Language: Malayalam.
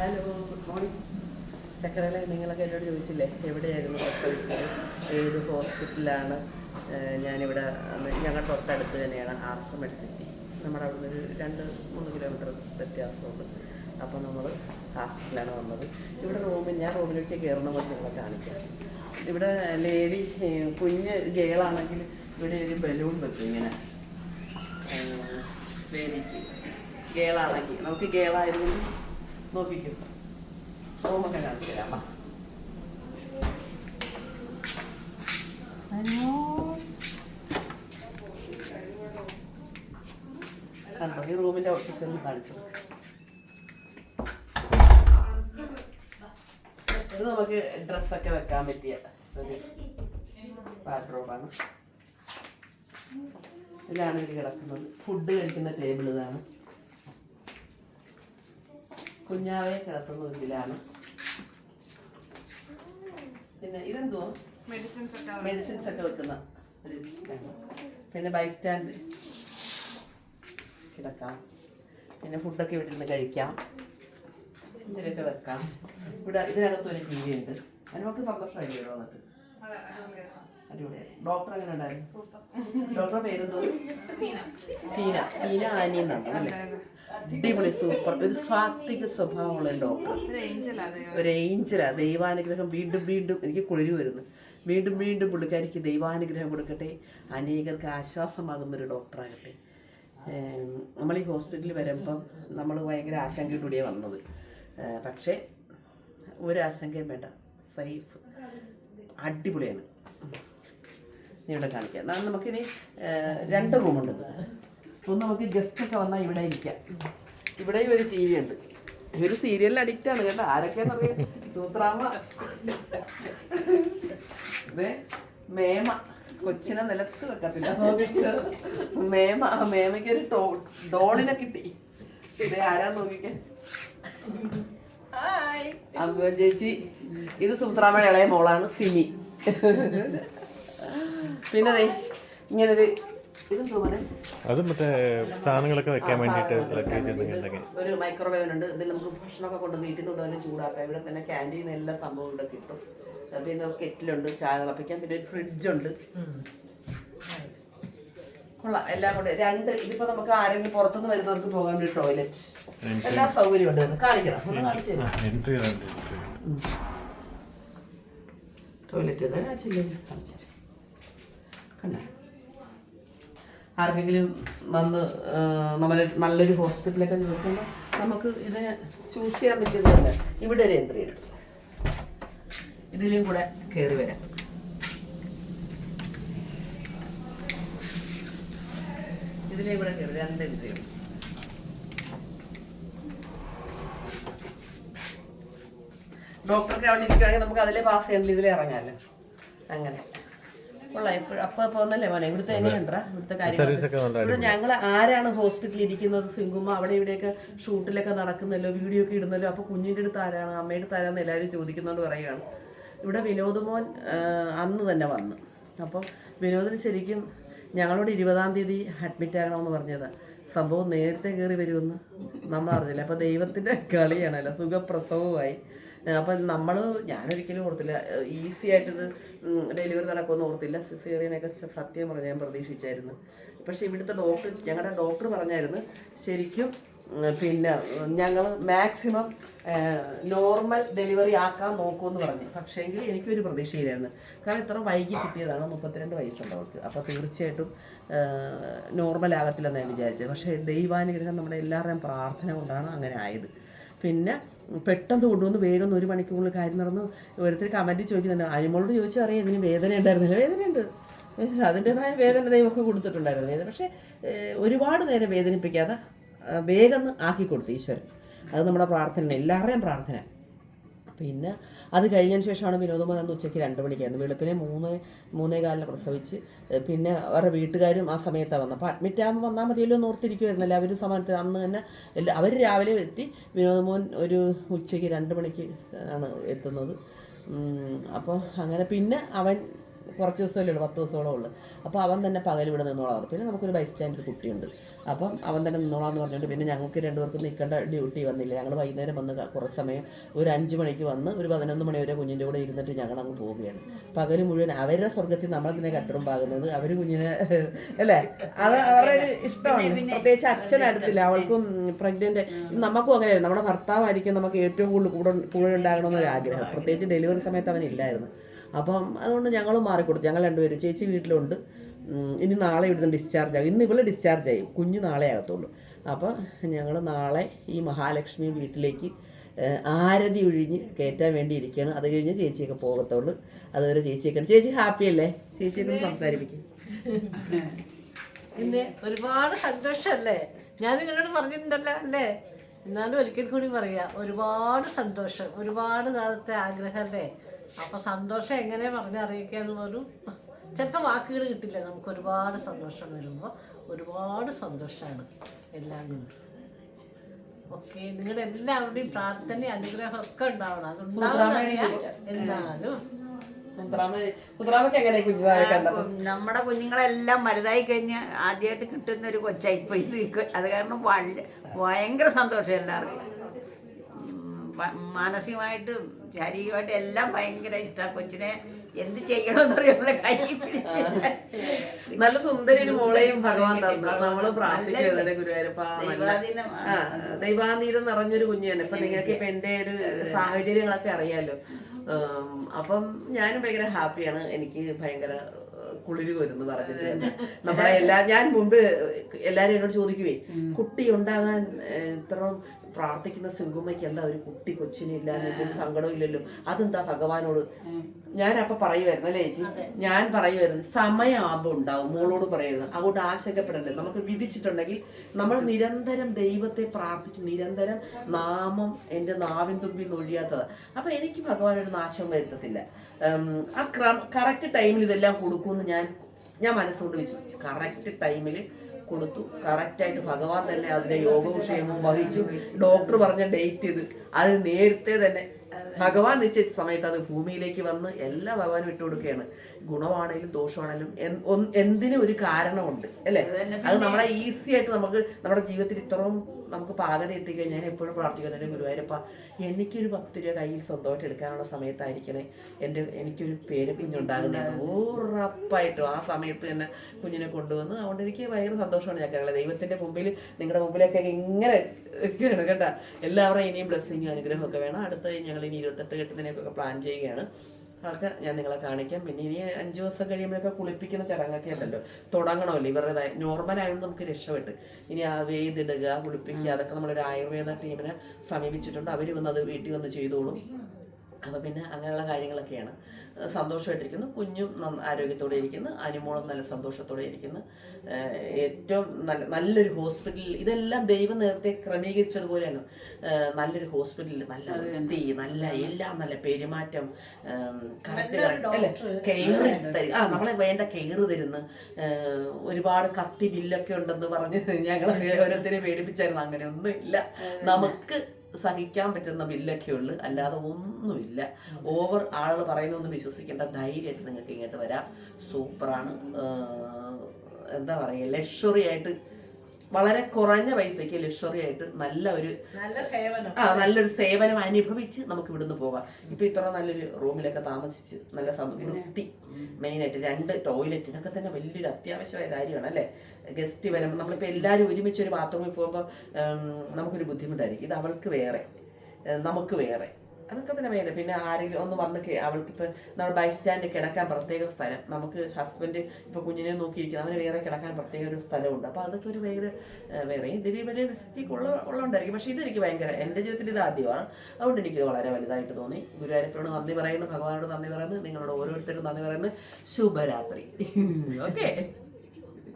ഹലോ ഗുഡ് മോർണിംഗ് ചക്കരകളെ നിങ്ങളൊക്കെ എന്നോട് ചോദിച്ചില്ലേ എവിടെയായിരുന്നു പ്രസവിച്ചത്? ഏത് ഹോസ്പിറ്റലാണ്? ഞാനിവിടെ ഞങ്ങളുടെ തൊട്ടടുത്ത് തന്നെയാണ് ആസ്ട്രമെഡ് സിറ്റി. നമ്മുടെ അവിടെ ഒരു രണ്ട് മൂന്ന് കിലോമീറ്റർ വ്യത്യാസമുണ്ട്. അപ്പോൾ നമ്മൾ ഹാസ്പിറ്റലാണ് വന്നത്. ഇവിടെ റൂമിൽ ഞാൻ റൂമിലേക്ക് കയറണമെന്ന് നിങ്ങളെ കാണിക്കാം. ഇവിടെ ലേഡി കുഞ്ഞ് ഗേളാണെങ്കിൽ ഇവിടെ ഒരു ബലൂൺ വെക്കും ഇങ്ങനെ. ലേഡിക്ക് ഗേളാണെങ്കിൽ നമുക്ക് ഗേളായതുകൊണ്ട് നോക്കിക്കും. റൂമൊക്കെ കാണിച്ചു തരാം. കണ്ടോ ഈ റൂമിന്റെ ഔട്ട്ഫിറ്റ് ഒന്ന് കാണിച്ചു ഇത് നമുക്ക് ഡ്രസ്സൊക്കെ വെക്കാൻ പറ്റിയ ഒരു വാർഡ്രോബാണ് ഇതിലാണ് ഇത് കിടക്കുന്നത്. ഫുഡ് കഴിക്കുന്ന ടേബിൾ ഇതാണ്. കുഞ്ഞാവെ കിടത്തുന്നത് ഇതിലാണ്. പിന്നെ ഇതെന്തോ മെഡിസിൻസ് ഒക്കെ വെക്കുന്ന ഒരു. പിന്നെ ബൈ സ്റ്റാൻഡ് കിടക്കാം. പിന്നെ ഫുഡൊക്കെ ഇവിടെ നിന്ന് കഴിക്കാം. ഇതിലൊക്കെ വെക്കാം. ഇവിടെ ഇതിനകത്ത് ഒരു ടി വി ഉണ്ട് അതിന് നമുക്ക് സന്തോഷമായി ഇവിടെ വന്നിട്ട്? അതെ, അടിപൊളിയാണ്. അടിപൊളിയായി. ഡോക്ടർ എങ്ങനെ ഉണ്ടായിരുന്നു? സൂപ്പർ. ഡോക്ടറെ പേരെന്തോ ടീന. ടീന ടീന ആനി എന്നാണ് അല്ലേ? അടിപൊളി സൂപ്പർ ഒരു സ്വാത്വിക സ്വഭാവമുള്ള ഡോക്ടർ ഒരു ഏഞ്ചലാ ദൈവാനുഗ്രഹം വീണ്ടും വീണ്ടും എനിക്ക് കുളിരു വരുന്നു. വീണ്ടും വീണ്ടും പുള്ളിക്കാരിക്ക് ദൈവാനുഗ്രഹം കൊടുക്കട്ടെ. അനേകർക്ക് ആശ്വാസമാകുന്ന ഒരു ഡോക്ടറാകട്ടെ നമ്മൾ ഈ ഹോസ്പിറ്റലിൽ വരുമ്പം നമ്മൾ ഭയങ്കര ആശങ്കയോടുകൂടിയാണ് വന്നത്. പക്ഷേ ഒരു ആശങ്കയും വേണ്ട. സേഫ് അടിപൊളിയാണ്. ഇവിടെ കാണിക്കാം. എന്നാൽ നമുക്കിനി രണ്ട് റൂമുണ്ട് ഒന്ന് നമുക്ക് ഗസ്റ്റ് ഒക്കെ വന്നാൽ ഇവിടെ ഇരിക്കാം. ഇവിടെയും ഒരു ടി വി ഉണ്ട്. ഒരു സീരിയലിൽ അഡിക്റ്റ് ആണ് കേട്ടോ. ആരൊക്കെയാണെന്നറിയാം അറിയാം? സൂത്രാമ മേമ. കൊച്ചിനെ നിലത്ത് വെക്കത്തില്ല. മേമ ആ മേമയ്ക്ക് ഒരു ടോ- ഡോളിനെ കിട്ടി. ഇത് ആരാ നോക്കിക്കേ. അമ്മ ചേച്ചി. ഇത് സുമിത്രാമ്മയുടെ ഇളയ മോളാണ് സിമി. പിന്നെ ഇങ്ങനൊരു അത് മറ്റേ സാധനങ്ങളൊക്കെ വെക്കാൻ വേണ്ടിയിട്ട് ഒരു മൈക്രോവേവ് ഉണ്ട്. ഇതിൽ നമുക്ക് ഭക്ഷണമൊക്കെ കൊണ്ട് വീട്ടിൽ നിന്ന് ചൂടാക്കാം. ഇവിടെ തന്നെ ക്യാന്റീൻ എല്ലാ സംഭവവും ഇവിടെ കിട്ടും. പിന്നെ കെറ്റിലുണ്ട് ചായ തിളപ്പിക്കാൻ പിന്നെ ഒരു ഫ്രിഡ്ജുണ്ട് കൊള്ളാം. എല്ലാം കൊണ്ട് രണ്ട് ഇതിപ്പോ നമുക്ക് ആരെങ്കിലും പുറത്തുനിന്ന് വരുന്നവർക്ക് പോകാൻ ഒരു ടോയ്ലറ്റ് എല്ലാ സൗകര്യവും ഉണ്ട്. കാണിക്കണം. ഒന്ന് കാണിച്ചു തരാം. ടോയ്ലറ്റ് കാണിച്ചു തരാം. ആർക്കെങ്കിലും വന്ന് നമ്മൾ നല്ലൊരു ഹോസ്പിറ്റലൊക്കെ നോക്കുമ്പോൾ നമുക്ക് ഇതിനെ ചൂസ് ചെയ്യാൻ പറ്റിയതല്ല ഇവിടെ ഒരു എൻട്രി ഉണ്ട്. ഇതിലും കൂടെ കയറി വരാം. ഇതിലും കൂടെ കയറി രണ്ട് എൻട്രി ഉണ്ട്. ഡോക്ടർക്ക് അവിടെ ഇരിക്കുകയാണെങ്കിൽ നമുക്ക് അതിലേ പാസ് ചെയ്യണമെങ്കിൽ ഇതിലേ ഇറങ്ങാമല്ലോ. അങ്ങനെ. കൊള്ളാം. ഒന്നല്ലേ മോനെ? ഇവിടുത്തെ എങ്ങനെയുണ്ടാ ഇവിടുത്തെ ഇവിടെ ഞങ്ങൾ ആരാണ് ഹോസ്പിറ്റലിൽ ഇരിക്കുന്നത്? സിംഗുമ്മ അവിടെ ഇവിടെയൊക്കെ ഷൂട്ടിലൊക്കെ നടക്കുന്നല്ലോ വീഡിയോ ഒക്കെ ഇടുന്നല്ലോ. അപ്പൊ കുഞ്ഞിന്റെ അടുത്ത് ആരാണ്? അമ്മയുടെ അടുത്ത് ആരാന്ന് എല്ലാവരും ചോദിക്കുന്നോണ്ട് പറയുകയാണ് ഇവിടെ വിനോദ് മോൻ അന്ന് തന്നെ വന്നു. അപ്പം വിനോദിന് ശരിക്കും ഞങ്ങളോട് ഇരുപതാം തീയതി അഡ്മിറ്റ് ആകണമെന്ന് പറഞ്ഞത്. സംഭവം നേരത്തെ കയറി വരുമെന്ന് നമ്മൾ അറിഞ്ഞില്ല അപ്പോൾ ദൈവത്തിന്റെ കളിയാണല്ലോ. സുഖപ്രസവമായി അപ്പം നമ്മൾ ഞാനൊരിക്കലും ഓർത്തില്ല. ഈസി ആയിട്ടിത് ഡെലിവറി നടക്കുമെന്ന് ഓർത്തില്ല. സിസേറിയനൊക്കെ സത്യം പറഞ്ഞ് ഞാൻ പ്രതീക്ഷിച്ചായിരുന്നു. പക്ഷേ ഇവിടുത്തെ ഡോക്ടർ ഞങ്ങളുടെ ഡോക്ടർ പറഞ്ഞായിരുന്നു ശരിക്കും പിന്നെ ഞങ്ങൾ മാക്സിമം നോർമൽ ഡെലിവറി ആക്കാൻ നോക്കുമെന്ന് പറഞ്ഞു. പക്ഷേങ്കിൽ എനിക്കൊരു പ്രതീക്ഷയിലായിരുന്നു കാരണം ഇത്ര വൈകി കിട്ടിയതാണ് മുപ്പത്തിരണ്ട് വയസ്സുണ്ട് അവൾക്ക്. അപ്പോൾ തീർച്ചയായിട്ടും നോർമൽ ആകത്തില്ലെന്ന് ഞാൻ വിചാരിച്ചത്. പക്ഷേ ദൈവാനുഗ്രഹം നമ്മുടെ എല്ലാവരുടെയും പ്രാർത്ഥന കൊണ്ടാണ് അങ്ങനെ ആയത്. പിന്നെ പെട്ടെന്ന് കൊണ്ടുവന്ന് വേഗം ഒരു മണിക്കൂറിൽ കാര്യം നടന്നു ഓരോരുത്തർ കമന്റ് ചോദിക്കുന്നുണ്ട്. അനിമോളോട് ചോദിച്ചാൽ അറിയാം ഇതിന് വേദന ഉണ്ടായിരുന്നില്ല. വേദനയുണ്ട്. അതിന്റെതായ വേദന ദൈവമൊക്കെ കൊടുത്തിട്ടുണ്ടായിരുന്നു. വേദന. പക്ഷേ ഒരുപാട് നേരം വേദനിപ്പിക്കാതെ വേഗം ആക്കി കൊടുത്തു ഈശ്വരൻ. അത് നമ്മുടെ പ്രാർത്ഥന എല്ലാവരുടെയും പ്രാർത്ഥന. പിന്നെ അത് കഴിഞ്ഞതിന് ശേഷമാണ് വിനോദം അന്ന് ഉച്ചയ്ക്ക് രണ്ട് മണിക്കായിരുന്നു വെളുപ്പിനെ മൂന്ന് മൂന്നേ കാലിന് പ്രസവിച്ച് പിന്നെ അവരുടെ വീട്ടുകാരും ആ സമയത്താണ് വന്നത്. അപ്പോൾ അഡ്മിറ്റ് ആകുമ്പോൾ വന്നാൽ മതിയല്ലോ എന്ന് ഓർത്തിരിക്കുമായിരുന്നു അവർ സമയത്ത് അന്ന് തന്നെ അവർ രാവിലെ എത്തി വിനോദമോൻ ഒരു ഉച്ചയ്ക്ക് രണ്ട് മണിക്ക് ആണ് എത്തുന്നത്. അപ്പോൾ അങ്ങനെ പിന്നെ അവൻ കുറച്ച് ദിവസമല്ലേ ഉള്ളൂ പത്ത് ദിവസമോളം ഉള്ളൂ. അപ്പോൾ അവൻ തന്നെ പകൽ ഇവിടെ നിന്നോളാം. പിന്നെ നമുക്കൊരു ബൈ സ്റ്റാൻഡ് കുട്ടിയുണ്ട്. അപ്പം അവൻ തന്നെ നിന്നോളാന്ന് പറഞ്ഞിട്ട് പിന്നെ ഞങ്ങൾക്ക് രണ്ടുപേർക്കും നിൽക്കേണ്ട ഡ്യൂട്ടി വന്നില്ല. ഞങ്ങൾ വൈകുന്നേരം വന്ന് കുറച്ച് സമയം ഒരു അഞ്ച് മണിക്ക് വന്ന് ഒരു പതിനൊന്ന് മണി വരെ കുഞ്ഞിന്റെ കൂടെ ഇരുന്നിട്ട് ഞങ്ങൾ അങ്ങ് പോവുകയാണ്. പകൽ മുഴുവൻ അവരുടെ സ്വർഗത്തിൽ തന്നെ കട്ടറും പാകുന്നത് അവർ കുഞ്ഞിനെ അല്ലേ? അത് അവരുടെ ഒരു ഇഷ്ടമാണ്. പ്രത്യേകിച്ച് അച്ഛനടുത്തില്ല അവൾക്കും പ്രഗ്നന്റ് നമുക്കും അങ്ങനെയായിരുന്നു നമ്മുടെ ഭർത്താവായിരിക്കും നമുക്ക് ഏറ്റവും കൂടുതൽ കൂടെ കൂടെ ഉണ്ടാകണമെന്നൊരു ആഗ്രഹം പ്രത്യേകിച്ച് ഡെലിവറി സമയത്ത് അവനില്ലായിരുന്നു അപ്പം അതുകൊണ്ട് ഞങ്ങൾ മാറിക്കൊടുത്തു ഞങ്ങൾ രണ്ടുപേരും. ചേച്ചി വീട്ടിലുണ്ട്. ഇനി നാളെ ഇവിടുന്ന് ഡിസ്ചാർജ് ആകും. ഇന്ന് ഇവിടെ ഡിസ്ചാർജ് ആയി. കുഞ്ഞ് നാളെ ആകത്തുള്ളൂ. അപ്പോൾ ഞങ്ങൾ നാളെ ഈ മഹാലക്ഷ്മി വീട്ടിലേക്ക് ആരതി ഒഴിഞ്ഞ് കയറ്റാൻ വേണ്ടി ഇരിക്കുകയാണ്. അത് കഴിഞ്ഞ് ചേച്ചിയൊക്കെ പോകത്തുള്ളൂ. അതുവരെ ചേച്ചിയൊക്കെ ചേച്ചി ഹാപ്പി അല്ലേ? ചേച്ചിയൊക്കെ സംസാരിപ്പിക്കും. പിന്നെ ഒരുപാട് സന്തോഷമല്ലേ? ഞാൻ നിങ്ങളോട് പറഞ്ഞിട്ടുണ്ടല്ലോ അല്ലേ? എന്നാലും ഒരിക്കൽ കൂടി പറയാ. ഒരുപാട് സന്തോഷം. ഒരുപാട് കാലത്തെ ആഗ്രഹമല്ലേ അപ്പൊ സന്തോഷം എങ്ങനെ പറഞ്ഞറിയിക്കാന്ന് പോലും. ചിലപ്പോൾ വാക്കുകൾ കിട്ടില്ല. നമുക്ക് ഒരുപാട് സന്തോഷം വരുമ്പോൾ ഒരുപാട് സന്തോഷമാണ് എല്ലാം കൊണ്ടും ഓക്കെ നിങ്ങളുടെ എല്ലാവരുടെയും പ്രാർത്ഥന അനുഗ്രഹം ഒക്കെ ഉണ്ടാവണം അതുണ്ടാവണം എന്നാലും. നമ്മുടെ കുഞ്ഞുങ്ങളെല്ലാം വലുതായി കഴിഞ്ഞ് ആദ്യമായിട്ട് കിട്ടുന്ന ഒരു കൊച്ചായി പോയി ഇത് അത് കാരണം വല്ല- ഭയങ്കര സന്തോഷം എല്ലാവർക്കും. മാനസികമായിട്ടും ശാരീരികമായിട്ടും എല്ലാം ഭയങ്കര ഇഷ്ടമാണ് കൊച്ചിനെ എന്ത് ചെയ്യണമെന്ന് അറിയാം കൈ നല്ല സുന്ദരി ഒരു മോളെയും ഭഗവാൻ തന്നു. നമ്മൾ പ്രാർത്ഥിക്കുന്നത് ഗുരുവായൂരപ്പ നല്ല ദൈവാധീനമാണ്. ആ ദൈവാധീനം നിറഞ്ഞൊരു കുഞ്ഞു തന്നെ. ഇപ്പൊ നിങ്ങൾക്ക് ഇപ്പൊ എന്റെ ഒരു സാഹചര്യങ്ങളൊക്കെ അറിയാലോ. അപ്പം ഞാനും ഭയങ്കര ഹാപ്പിയാണ്. എനിക്ക് ഭയങ്കര കുളിരു വരുന്നു പറഞ്ഞിട്ട് നമ്മളെ എല്ലാ ഞാൻ മുമ്പ് എല്ലാരും എന്നോട് ചോദിക്കുവേ കുട്ടി ഉണ്ടാകാൻ ഏഹ്, ഇത്രയും പ്രാർത്ഥിക്കുന്ന സിംഗുമ്മയ്ക്ക് എന്താ ഒരു കുട്ടി കൊച്ചിനില്ല എന്നിട്ടൊരു സങ്കടവും ഇല്ലല്ലോ. അതെന്താ ഭഗവാനോട്? ഞാൻ അപ്പൊ പറയുമായിരുന്നു അല്ലേ ചേച്ചി? ഞാൻ പറയുമായിരുന്നു സമയമാകുമ്പോൾ ഉണ്ടാവും മോളോട് പറയുന്നത് അതുകൊണ്ട് ആശങ്കപ്പെടണ്ടേ നമുക്ക് വിധിച്ചിട്ടുണ്ടെങ്കിൽ നമ്മൾ നിരന്തരം ദൈവത്തെ പ്രാർത്ഥിച്ച് നിരന്തരം നാമം എന്റെ നാവിൻ തുമ്പി നൊഴിയാത്തത് അപ്പൊ എനിക്ക് ഭഗവാൻ ഒരു നാശം വരുത്തത്തില്ല ആ കറക്റ്റ് ടൈമിൽ ഇതെല്ലാം കൊടുക്കുമെന്ന് ഞാൻ ഞാൻ മനസ്സുകൊണ്ട് വിശ്വസിച്ചു. കറക്റ്റ് ടൈമിൽ കൊടുത്തു. കറക്റ്റായിട്ട് ഭഗവാൻ തന്നെ അതിനെ യോഗക്ഷേമവും വഹിച്ചു. ഡോക്ടർ പറഞ്ഞ ഡേറ്റ് ഇത്. അത് നേരത്തെ തന്നെ ഭഗവാൻ നിശ്ചയിച്ച സമയത്ത് അത് ഭൂമിയിലേക്ക് വന്ന് എല്ലാ ഭഗവാനും ഇട്ട് കൊടുക്കുകയാണ്. ഗുണമാണെങ്കിലും ദോഷമാണെങ്കിലും എന്തിനും ഒരു കാരണമുണ്ട്. അല്ലേ? അത് നമ്മളെ ഈസി ആയിട്ട് നമുക്ക് നമ്മുടെ ജീവിതത്തിൽ ഇത്രയും നമുക്ക് പാകത എത്തിക്കഴിഞ്ഞാൽ ഞാൻ എപ്പോഴും പ്രാർത്ഥിക്കുന്നുണ്ട് ഗുരുവായൂരപ്പ എനിക്കൊരു പത്ത് രൂപ കയ്യിൽ സ്വന്തമായിട്ട് എടുക്കാനുള്ള സമയത്തായിരിക്കണേ. എന്റെ എനിക്കൊരു പേര് കുഞ്ഞുണ്ടാകുന്നത് ഉറപ്പായിട്ടും ആ സമയത്ത് തന്നെ കുഞ്ഞിനെ കൊണ്ടുവന്ന് അതുകൊണ്ട് എനിക്ക് ഭയങ്കര സന്തോഷമാണ് ഞാൻ കേരള ദൈവത്തിന്റെ മുമ്പിൽ നിങ്ങളുടെ മുമ്പിലൊക്കെ ഇങ്ങനെ ഇരിക്കുകയാണ് കേട്ടോ. എല്ലാവരുടെയും ഇനിയും ബ്ലെസ്സിങ്ങും അനുഗ്രഹമൊക്കെ വേണം. അടുത്ത ഞങ്ങൾ ഇനി ഇരുപത്തെട്ട് കെട്ടുന്നതിനൊക്കെ പ്ലാൻ ചെയ്യുകയാണ്. അതൊക്കെ ഞാൻ നിങ്ങളെ കാണിക്കാം. പിന്നെ ഇനി അഞ്ച് ദിവസം കഴിയുമ്പോഴൊക്കെ കുളിപ്പിക്കുന്ന ചടങ്ങൊക്കെ ഉണ്ടല്ലോ. തുടങ്ങണമല്ലോ ഇവരുടെ നോർമൽ ആയതുകൊണ്ട് നമുക്ക് രക്ഷപ്പെട്ട്. ഇനി ആ വേദിടുക കുളിപ്പിക്കുക അതൊക്കെ നമ്മളൊരു ആയുർവേദ ടീമിനെ സമീപിച്ചിട്ടുണ്ട്. അവർ വന്ന് അത് വീട്ടിൽ വന്ന് ചെയ്തോളും. അപ്പോൾ പിന്നെ അങ്ങനെയുള്ള കാര്യങ്ങളൊക്കെയാണ്. സന്തോഷമായിട്ടിരിക്കുന്നു. കുഞ്ഞും ആരോഗ്യത്തോടെ ഇരിക്കുന്നു. അനുമോളും നല്ല സന്തോഷത്തോടെ ഇരിക്കുന്നു. ഏറ്റവും നല്ല നല്ലൊരു ഹോസ്പിറ്റലിൽ ഇതെല്ലാം ദൈവം നേരത്തെ ക്രമീകരിച്ചതുപോലെയാണ് നല്ലൊരു ഹോസ്പിറ്റലിൽ നല്ല വൃത്തി നല്ല എല്ലാം നല്ല പെരുമാറ്റം കറക്റ്റ് കറക്റ്റ് അല്ലേ? കെയർ തരും. ആ നമ്മളെ വേണ്ട കെയർ തരുന്നു. ഒരുപാട് കത്തി ബില്ലൊക്കെ ഉണ്ടെന്ന് പറഞ്ഞ് ഞങ്ങൾ ഓരോരുത്തരെ പേടിപ്പിച്ചായിരുന്നു. അങ്ങനെ ഒന്നും ഇല്ല. നമുക്ക് സഹിക്കാൻ പറ്റുന്ന ബില്ലൊക്കെ ഉള്ളു. അല്ലാതെ ഒന്നുമില്ല. ഓവർ ആളുകൾ പറയുന്നൊന്നും വിശ്വസിക്കേണ്ട. ധൈര്യമായിട്ട് നിങ്ങൾക്ക് ഇങ്ങോട്ട് വരാം. സൂപ്പറാണ്. എന്താ പറയുക ലക്ഷറി ആയിട്ട് വളരെ കുറഞ്ഞ പൈസയ്ക്ക് ലക്ഷറി ആയിട്ട് നല്ല ഒരു നല്ല സേവനം. ആ നല്ലൊരു സേവനം അനുഭവിച്ച് നമുക്ക് ഇവിടുന്ന് പോകാം. ഇപ്പൊ ഇത്ര നല്ലൊരു റൂമിലൊക്കെ താമസിച്ച് നല്ല വൃത്തി. മെയിൻ ആയിട്ട് രണ്ട് ടോയ്ലറ്റ് ഇതൊക്കെ തന്നെ വലിയൊരു അത്യാവശ്യമായ കാര്യമാണ് അല്ലേ? ഗസ്റ്റ് വരുമ്പോൾ നമ്മളിപ്പോൾ എല്ലാവരും ഒരുമിച്ച് ഒരു ബാത്റൂമിൽ പോകുമ്പോൾ നമുക്കൊരു ബുദ്ധിമുട്ടായിരിക്കും. ഇത് അവൾക്ക് വേറെ നമുക്ക് വേറെ. അതൊക്കെ തന്നെ വേറെ പിന്നെ ആരെങ്കിലും ഒന്ന് വന്ന് അവൾക്ക് അവൾക്കിപ്പോൾ നമ്മൾ ബൈ സ്റ്റാൻഡ് കിടക്കാൻ പ്രത്യേക സ്ഥലം. നമുക്ക് ഹസ്ബൻഡ് ഇപ്പോൾ കുഞ്ഞിനെ നോക്കിയിരിക്കുന്നത് അവന് വേറെ കിടക്കാൻ പ്രത്യേക ഒരു സ്ഥലമുണ്ട്. അപ്പോൾ അതൊക്കെ ഒരു ഭയങ്കര വേറെ ഇതിൽ വലിയ ഫെസിലിറ്റിക്ക് ഉള്ള ഉള്ളതുകൊണ്ടായിരിക്കും. പക്ഷേ ഇതെനിക്ക് ഭയങ്കര എന്റെ ജീവിതത്തിൽ ഇത് ആദ്യമാണ്. അതുകൊണ്ട് എനിക്കിത് വളരെ വലുതായിട്ട് തോന്നി. ഗുരുവായൂരപ്പനോട് നന്ദി പറയുന്നു ഭഗവാനോട് നന്ദി പറയുന്നു നിങ്ങളോട് ഓരോരുത്തരും നന്ദി പറയുന്നു. ശുഭരാത്രി. ഓക്കെ.